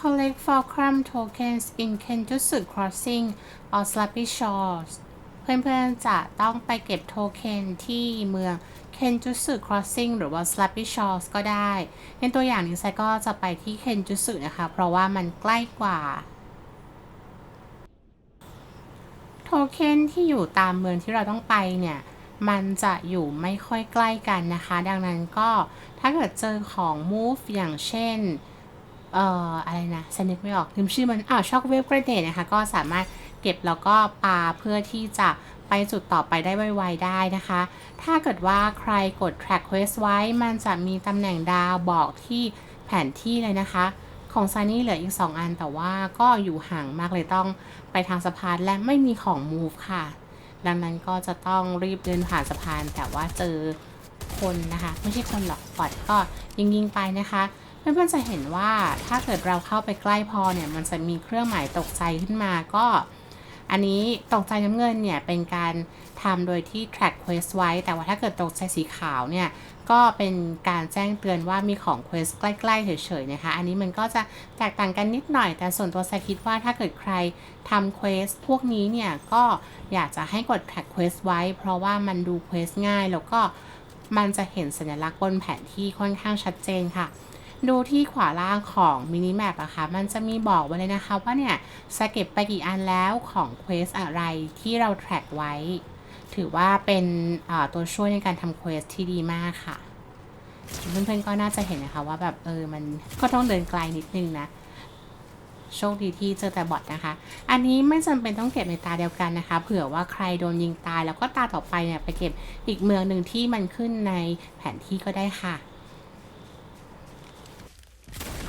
collect fulcrum tokens in Kenjutsu Crossing or Slappy Shores เพื่อนๆจะต้องไปเก็บโทเค็นที่เมือง Kenjutsu Crossing หรือว่า Slappy Shores ก็ได้ ในตัวอย่างนี้ไซก็จะไปที่ Kenjutsu นะคะ เพราะว่ามันใกล้กว่าโทเค็นที่อยู่ตามเมืองที่เราต้องไปเนี่ย มันจะอยู่ไม่ค่อยใกล้กันนะคะ ดังนั้นก็ถ้าเกิดเจอของ move อย่างเช่น เอ่ออะไรนะสนึกไม่ออกลืมชื่อมันอ่าช็อกเวฟกระเดนะคะ ก็สามารถเก็บแล้วก็ปาเพื่อที่จะไปจุดต่อไปได้ไวๆได้นะคะ ถ้าเกิดว่าใครกด track quest ไว้ มันจะมีตำแหน่งดาวบอกที่แผนที่เลยนะคะ ของซานี่เหลืออีก 2 อันแต่ว่าก็อยู่ห่างมากเลยต้องไปทางสะพานและไม่มีของ move ค่ะ ดังนั้นก็จะต้องรีบเดินผ่านสะพานแต่ว่าเจอคนนะคะ ไม่ใช่คนหรอกบอดก็ยิงยิงๆไปนะคะ เพื่อนๆจะเห็นว่าถ้าเกิดเราเข้าไปใกล้พอเนี่ยมันจะมีเครื่องหมายตกใจขึ้นมาก็ อันนี้ตกใจน้ำเงินเนี่ยเป็นการทำโดยที่ track quest ไว้ แต่ว่าถ้าเกิดตกใจสีขาวเนี่ยก็เป็นการแจ้งเตือนว่ามีของ quest ใกล้ๆเฉยๆนะคะ อันนี้มันก็จะแตกต่างกันนิดหน่อย แต่ส่วนตัวแซคิดว่าถ้าเกิดใครทำ quest พวกนี้เนี่ยก็อยากจะให้กด track quest ไว้ เพราะว่ามันดู quest ง่าย แล้วก็มันจะเห็นสัญลักษณ์บนแผนที่ค่อนข้างชัดเจนค่ะ ดูที่ขวาล่างของมินิแมปอะคะมันจะมีบอกไว้เลยนะคะว่าเนี่ยสเก็บไปกี่อันแล้วของเควสอะไรที่เราแทร็กไว้ ถือว่าเป็นตัวช่วยในการทำเควสที่ดีมากค่ะ เพื่อนๆก็น่าจะเห็นนะคะว่าแบบเออมันก็ต้องเดินไกลนิดนึงนะโชคดีที่เจอแต่บอทนะคะ อันนี้ไม่จำเป็นต้องเก็บในตาเดียวกันนะคะ เผื่อว่าใครโดนยิงตายแล้วก็ตาต่อไปเนี่ยไปเก็บอีกเมืองหนึ่งที่มันขึ้นในแผนที่ก็ได้ค่ะ